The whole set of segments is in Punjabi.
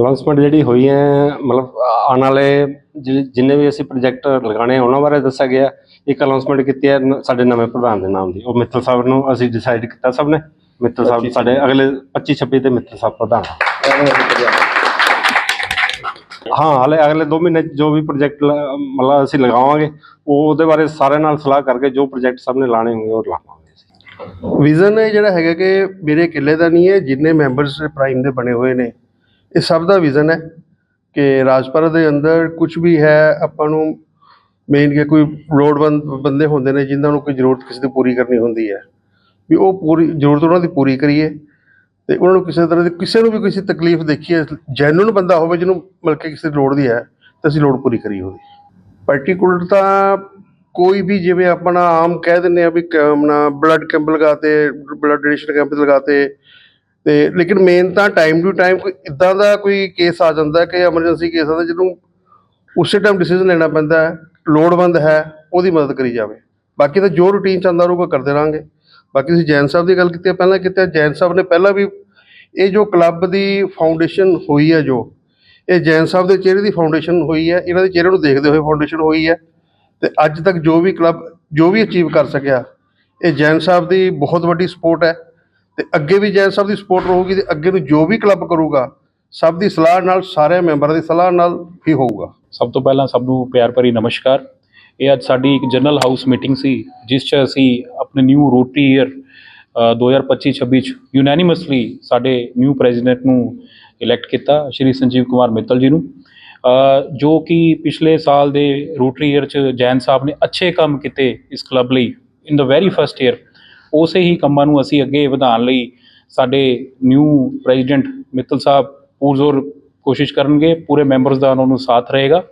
ਅਨਾਉਂਸਮੈਂਟ ਜਿਹੜੀ ਹੋਈ ਹੈ, ਮਤਲਬ ਆਉਣ ਵਾਲੇ ਜਿ- ਜਿੰਨੇ ਵੀ ਅਸੀਂ ਪ੍ਰੋਜੈਕਟ ਲਗਾਣੇ ਆ, ਉਹਨਾਂ ਬਾਰੇ ਦੱਸਿਆ ਗਿਆ। ਇੱਕ ਅਨਾਉਂਸਮੈਂਟ ਕੀਤੀ ਹੈ ਸਾਡੇ ਨਵੇਂ ਪ੍ਰਧਾਨ ਦੇ ਨਾਮ ਦੀ। ਉਹ ਮਿੱਤਲ ਸਾਹਿਬ ਨੂੰ ਅਸੀਂ ਡਿਸਾਈਡ ਕੀਤਾ ਸਭ ਨੇ। ਮਿੱਤਲ ਸਾਹਿਬ, ਸਾਡੇ ਅਗਲੇ 25 26 ਤੇ ਮਿੱਤਲ ਸਾਹਿਬ ਪ੍ਰਧਾਨ ਹਾਂ, ਹਾਲੇ ਅਗਲੇ 2 ਮਹੀਨੇ 'ਚ ਜੋ ਵੀ ਪ੍ਰੋਜੈਕਟ ਮਤਲਬ ਅਸੀਂ ਲਗਾਵਾਂਗੇ, ਉਹ ਉਹਦੇ ਬਾਰੇ ਸਾਰਿਆਂ ਨਾਲ ਸਲਾਹ ਕਰਕੇ ਜੋ ਪ੍ਰੋਜੈਕਟ ਸਭ ਨੇ ਲਾਣੇ ਹੋਣਗੇ, ਉਹ ਲਾਵਾਂਗੇ ਵਿਜ਼ਨ ਇਹ ਜਿਹੜਾ ਹੈਗਾ ਕਿ ਮੇਰੇ ਕਿੱਲੇ ਦਾ ਨਹੀਂ ਹੈ, ਜਿੰਨੇ ਮੈਂਬਰਸ ਪ੍ਰਾਈਮ ਦੇ ਬਣੇ ਹੋਏ ਨੇ। ਇਹ ਸਭ ਦਾ ਵਿਜ਼ਨ ਹੈ ਕਿ ਰਾਜਪੁਰਾ ਦੇ ਅੰਦਰ ਕੁਝ ਵੀ ਹੈ, ਆਪਾਂ ਨੂੰ ਮੇਨ ਕਿ ਕੋਈ ਲੋੜਵੰਦ ਬੰਦੇ ਹੁੰਦੇ ਨੇ ਜਿਨ੍ਹਾਂ ਨੂੰ ਕੋਈ ਜ਼ਰੂਰਤ ਕਿਸੇ ਦੀ ਪੂਰੀ ਕਰਨੀ ਹੁੰਦੀ ਹੈ। ਵੀ ਉਹ ਪੂਰੀ, ਜ਼ਰੂਰਤ ਉਹਨਾਂ ਦੀ ਪੂਰੀ ਕਰੀਏ ਤੇ ਉਹਨਾਂ ਨੂੰ ਕਿਸੇ ਤਰ੍ਹਾਂ ਦੀ, ਕਿਸੇ ਨੂੰ ਵੀ ਕਿਸੇ ਤਕਲੀਫ ਦੇਖੀਏ ਜੈਨੂਨ ਬੰਦਾ ਹੋਵੇ ਜਿਹਨੂੰ ਮਤਲਬ ਕਿ ਕਿਸੇ ਦੀ ਲੋੜ ਦੀ ਹੈ, ਤਾਂ ਅਸੀਂ ਲੋੜ ਪੂਰੀ ਕਰੀਏ ਉਹਦੀ। ਪਾਰਟਿਕੂਲਰ ਤਾਂ ਕੋਈ ਵੀ ਜਿਵੇਂ ਆਪਣਾ ਆਮ ਕਹਿ ਦਿੰਦੇ ਆ ਵੀ ਕ- ਆਪਣਾ ਬਲੱਡ ਕੈਂਪ ਲਗਾਤੇ ਬਲੱਡ ਡੋਨੇਸ਼ਨ ਕੈਂਪ ਲਗਾਤੇ ਤੇ ਲੇਕਿਨ ਮੇਨ ਤਾਂ ਟਾਈਮ ਟੂ ਟਾਈਮ ਕੋਈ ਇਦਾਂ ਦਾ ਕੋਈ ਕੇਸ ਆ ਜਾਂਦਾ ਕਿ ਐਮਰਜੈਂਸੀ ਕੇਸ ਆਦਾ ਜਿਹਨੂੰ ਉਸੇ ਟਾਈਮ ਡਿਸੀਜਨ ਲੈਣਾ ਪੈਂਦਾ ਹੈ ਲੋੜਵੰਦ ਹੈ ਉਹਦੀ ਮਦਦ ਕਰੀ ਜਾਵੇ। ਬਾਕੀ ਤਾਂ ਜੋ ਰੂਟੀਨ ਚ ਆਉਂਦਾ ਰਹੂਗਾ ਕਰਦੇ ਰਹਾਂਗੇ। ਬਾਕੀ ਤੁਸੀਂ ਜੈਨ ਸਾਹਿਬ ਦੀ ਗੱਲ ਕੀਤੀ ਹੈ, ਪਹਿਲਾਂ ਕਿਤੇ ਜੈਨ ਸਾਹਿਬ ਨੇ ਪਹਿਲਾਂ ਵੀ ਇਹ ਜੋ ਕਲੱਬ ਦੀ ਫਾਊਂਡੇਸ਼ਨ ਹੋਈ ਹੈ ਜੋ ਇਹ ਜੈਨ ਸਾਹਿਬ ਦੇ ਚਿਹਰੇ ਦੀ ਫਾਊਂਡੇਸ਼ਨ ਹੋਈ ਹੈ ਇਹਨਾਂ ਦੇ ਚਿਹਰੇ ਨੂੰ ਦੇਖਦੇ ਹੋਏ ਫਾਊਂਡੇਸ਼ਨ ਹੋਈ ਹੈ ਤੇ ਅੱਜ ਤੱਕ ਜੋ ਵੀ ਕਲੱਬ ਜੋ ਵੀ ਅਚੀਵ ਕਰ ਸਕਿਆ ਇਹ ਜੈਨ ਸਾਹਿਬ ਦੀ ਬਹੁਤ ਵੱਡੀ ਸਪੋਰਟ ਹੈ। ਤੇ ਅੱਗੇ ਵੀ ਜੈਨ ਸਾਹਿਬ ਦੀ ਸਪੋਰਟ ਰਹੂਗੀ ਤੇ ਅੱਗੇ ਨੂੰ ਜੋ ਵੀ ਕਲੱਬ ਕਰੂਗਾ, ਸਭ ਦੀ ਸਲਾਹ ਨਾਲ, ਸਾਰੇ ਮੈਂਬਰਾਂ ਦੀ ਸਲਾਹ ਨਾਲ ਹੀ ਹੋਊਗਾ। ਸਭ ਤੋਂ ਪਹਿਲਾਂ ਸਭ ਨੂੰ ਪਿਆਰ ਭਰੀ ਨਮਸਕਾਰ। ਇਹ ਅੱਜ ਸਾਡੀ ਇੱਕ ਜਨਰਲ ਹਾਊਸ ਮੀਟਿੰਗ ਸੀ, ਜਿਸ 'ਚ ਅਸੀਂ ਆਪਣੇ ਨਿਊ ਰੋਟਰੀ ਈਅਰ 2025-26 ਚ ਯੂਨੈਨਿਮਸਲੀ ਸਾਡੇ ਨਿਊ ਪ੍ਰੈਜ਼ੀਡੈਂਟ ਨੂੰ ਇਲੈਕਟ ਕੀਤਾ, ਸ਼੍ਰੀ ਸੰਜੀਵ ਕੁਮਾਰ ਮਿੱਤਲ ਜੀ ਨੂੰ। ਜੋ ਕਿ ਪਿਛਲੇ ਸਾਲ ਦੇ ਰੋਟਰੀ ਈਅਰ ਚ ਜੈਨ ਸਾਹਿਬ ਨੇ ਅੱਛੇ ਕੰਮ ਕੀਤੇ ਇਸ ਕਲੱਬ ਲਈ in the very first year ਉਸੇ ਹੀ ਕੰਮਾਂ ਨੂੰ ਅਸੀਂ ਅੱਗੇ ਵਧਾਉਣ ਲਈ ਸਾਡੇ ਨਿਊ ਪ੍ਰੈਜ਼ੀਡੈਂਟ ਮਿੱਤਲ ਸਾਹਿਬ ਪੂਰਜ਼ੋਰ ਕੋਸ਼ਿਸ਼ ਕਰਨਗੇ, ਪੂਰੇ ਮੈਂਬਰਸ ਦਾ ਉਹਨਾਂ ਨੂੰ ਸਾਥ ਰਹੇਗਾ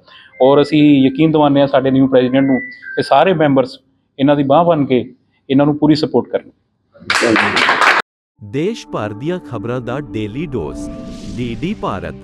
ਔਰ ਅਸੀਂ ਯਕੀਨ ਦਿਵਾਉਂਦੇ ਹਾਂ ਸਾਡੇ ਨਿਊ ਪ੍ਰੈਜ਼ੀਡੈਂਟ ਨੂੰ ਕਿ ਸਾਰੇ ਮੈਂਬਰਸ ਇਹਨਾਂ ਦੀ ਬਾਹ ਬਣ ਕੇ ਇਹਨਾਂ ਨੂੰ ਪੂਰੀ ਸਪੋਰਟ ਕਰਨ। ਦੇਸ਼ ਭਰ ਦੀਆਂ ਖਬਰਾਂ ਦਾ ਡੇਲੀ ਡੋਜ਼ ਡੀਡੀ ਭਾਰਤ